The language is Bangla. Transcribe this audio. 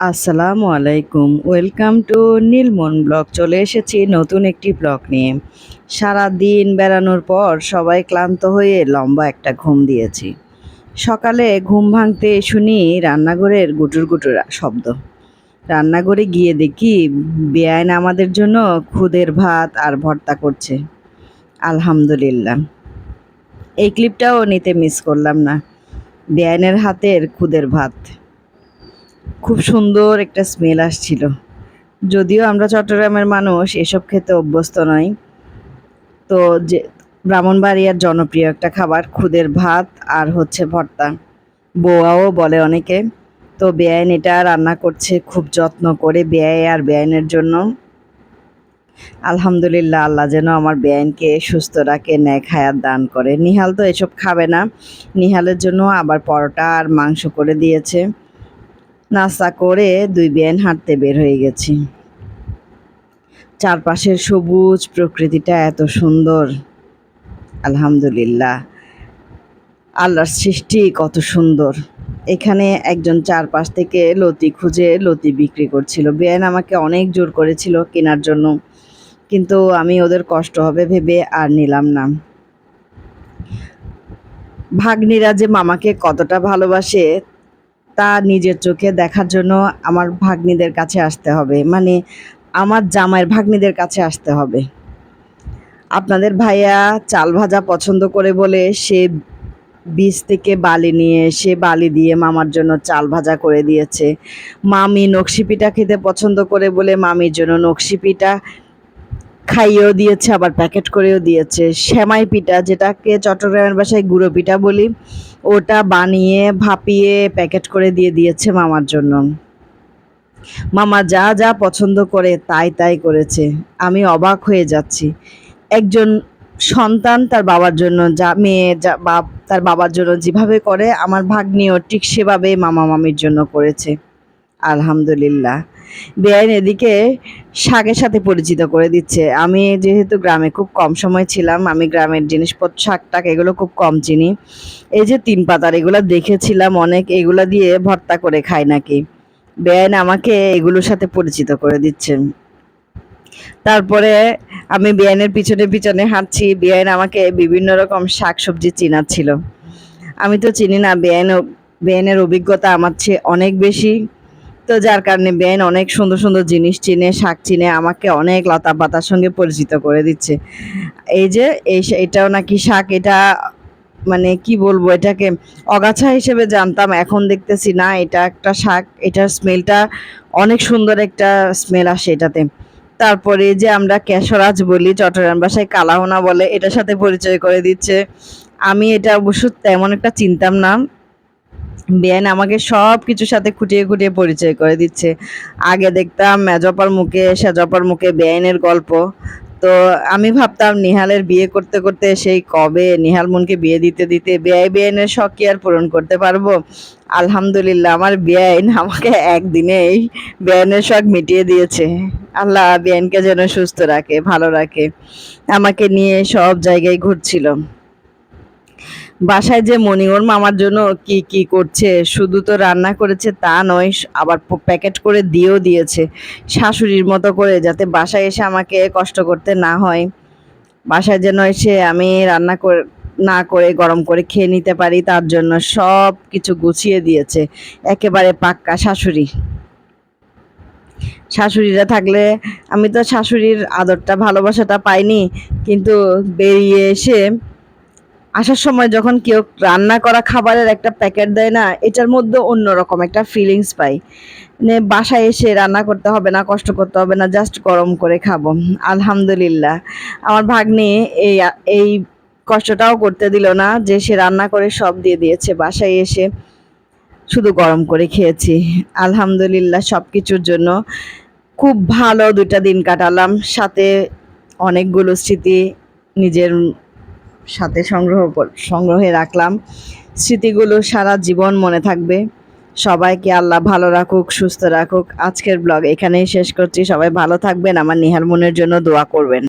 আসসালামু আলাইকুম। Welcome to Nilmon blog. চলে এসেছি নতুন একটি ব্লগ নিয়ে। সারা দিন বেড়ানোর পর সবাই ক্লান্ত হয়ে লম্বা একটা ঘুম দিয়েছি। সকালে ঘুম ভাঙতে শুনি রান্নাঘরের গুটুর গুটুর শব্দ। রান্নাঘরে গিয়ে দেখি বেআইন আমাদের জন্য খুদের ভাত আর ভর্তা করছে। আলহামদুলিল্লাহ। এই ক্লিপটাও নিতে মিস করলাম না। বেআইনের হাতের খুদের ভাত। খুব সুন্দর একটা স্মেল আসছিল। যদিও আমরা চট্টগ্রামের মানুষ, এসব খেতে অভ্যস্ত নই। তো যে, ব্রাহ্মণবাড়িয়ার জনপ্রিয় একটা খাবার খুদের ভাত আর হচ্ছে ভর্তা। বোয়াও বলে অনেকে। তো বেআইন এটা রান্না করছে খুব যত্ন করে বেআই আর বেআইনের জন্য। আলহামদুলিল্লাহ, আল্লাহ যেন আমার বেআইনকে সুস্থ রাখে ন্যায় খায়ার দান করে। নিহাল তো এসব খাবে না। নিহালের জন্য আবার পরোটা আর মাংস করে দিয়েছে। নাস্তা করে দুই বেন হাঁটতে বের হয়ে গেছি। চারপাশের সবুজ প্রকৃতিটা এত সুন্দর। আলহামদুলিল্লাহ। আল্লাহর সৃষ্টি কত সুন্দর। এখানে একজন চারপাশ থেকে লতি খুঁজে লতি বিক্রি করছিল। বেন আমাকে অনেক জোর করেছিল কেনার জন্য। কিন্তু আমি ওদের কষ্ট হবে ভেবে আর নিলাম না। ভাগ্নিরা যে মামাকে কতটা ভালোবাসে তা নিজের চোখে দেখার জন্য আমার ভাগ্নিদের কাছে আসতে হবে। মানে আমার জামাইয়ের ভাগ্নিদের কাছে আসতে হবে। আপনাদের ভাইয়া চাল ভাজা পছন্দ করে বলে সে বীজ থেকে বালি নিয়ে এসে বালি দিয়ে মামার জন্য চাল ভাজা করে দিয়েছে। মামি নকশি পিঠা খেতে পছন্দ করে বলে মামির জন্য নকশি পিঠা খাইয়েও দিয়েছে, আবার প্যাকেট করেও দিয়েছে। সেমাই পিঠা, যেটাকে চট্টগ্রামের বাসায় গুঁড়ো পিঠা বলি, ওটা বানিয়ে, ভাপিয়ে, প্যাকেট করে দিয়ে দিয়েছে মামার জন্য। মামা যা যা পছন্দ করে তাই তাই করেছে। আমি অবাক হয়ে যাচ্ছি। একজন সন্তান তার বাবার জন্য, যা মেয়ে, যা বাপ তার বাবার জন্য যেভাবে করে, আমার ভাগ্নিও ঠিক সেভাবে মামা মামির জন্য করেছে। আলহামদুলিল্লাহ। বেআইন এদিকে শাকের সাথে পরিচিত করে দিচ্ছে। আমি যেহেতু গ্রামে খুব কম সময় ছিলাম, আমি গ্রামের জিনিসপত্র, শাক টাক এগুলো খুব কম চিনি। এই যে তিন পাতার এগুলো দেখেছিলাম, অনেক এগুলো দিয়ে ভর্তা করে খায় নাকি। বেআইন আমাকে এগুলোর সাথে পরিচিত করে দিচ্ছেন তারপরে আমি বেআইনের পিছনে পিছনে হাঁটছি, বেআইন আমাকে বিভিন্ন রকম শাক সবজি চিনাচ্ছিল। আমি তো চিনি না বেআইন বেআইনের অভিজ্ঞতা আমার চেয়ে অনেক বেশি। তো যার কারণে বেন অনেক সুন্দর সুন্দর জিনিস চিনে, শাক চিনে, আমাকে অনেক লতা পাতার সঙ্গে পরিচিত করে দিচ্ছে। এই যে, এই এটাও নাকি শাক, এটা মানে কি বলব, এটাকে অগাছা হিসেবে জানতাম, এখন দেখতেছি না, এটা একটা শাক, এটার স্মেলটা অনেক সুন্দর একটা স্মেল আসে এটাতে। তারপরে যে আমরা ক্যাশরাজ বলি, চট্টগ্রাম ভাষায় কালাহোনা বলে, এটার সাথে পরিচয় করে দিচ্ছে। আমি এটা অবশ্য তেমন একটা চিনতাম না বেন আমাকে সব কিছুর সাথে খুঁটিয়ে খুঁটিয়ে পরিচয় করে দিচ্ছে। আগে দেখতাম মেজপার মুখে, সেজপার মুখে বেআইনের গল্প। তো আমি ভাবতাম, নিহালের বিয়ে করতে করতে সেই কবে নিহাল মনকে বিয়ে দিতে দিতে বেআই বেআইনের শখ কি আর পূরণ করতে পারব? আলহামদুলিল্লাহ, আমার বেআইন আমাকে একদিনেই বেআইনের শখ মিটিয়ে দিয়েছে। আল্লাহ বেআইনকে যেন সুস্থ রাখে, ভালো রাখে। আমাকে নিয়ে সব জায়গায় ঘুরছিল। বাসায় যে মনিওর মামার জন্য কি কি করছে, শুধু তো রান্না করেছে তা নয়, আবার প্যাকেট করে দিয়েও দিয়েছে শাশুড়ির মতো করে যাতে বাসায় এসে আমাকে কষ্ট করতে না হয়। বাসায় যেন এসে আমি রান্না করে না করে, গরম করে খেয়ে নিতে পারি, তার জন্য সব কিছু গুছিয়ে দিয়েছে একেবারে পাক্কা শাশুড়ি। শাশুড়িরা থাকলে আমি তো শাশুড়ির আদরটা, ভালোবাসাটা পাইনি, কিন্তু বেরিয়ে এসে আসার সময় যখন কেউ রান্না করা খাবারের একটা প্যাকেট দেয় না, এটার মধ্যে অন্যরকম একটা ফিলিংস পাই। মানে বাসায় এসে রান্না করতে হবে না, কষ্ট করতে হবে না জাস্ট গরম করে খাব। আলহামদুলিল্লাহ। আমার ভাগ্নে এই এই কষ্টটাও করতে দিল না যে সে রান্না করে সব দিয়ে দিয়েছে। বাসায় এসে শুধু গরম করে খেয়েছি। আলহামদুলিল্লাহ সব কিছুর জন্য খুব ভালো দুটা দিন কাটালাম। সাথে অনেকগুলো স্মৃতি নিজের সাথে সংগ্রহ সংগ্রহে রাখলাম। স্মৃতিগুলো সারা জীবন মনে থাকবে। সবাইকে আল্লাহ ভালো রাখুক, সুস্থ রাখুক। আজকের ব্লগ এখানেই শেষ করছি। সবাই ভালো থাকবেন। আমার নিহার মনের জন্য দোয়া করবেন।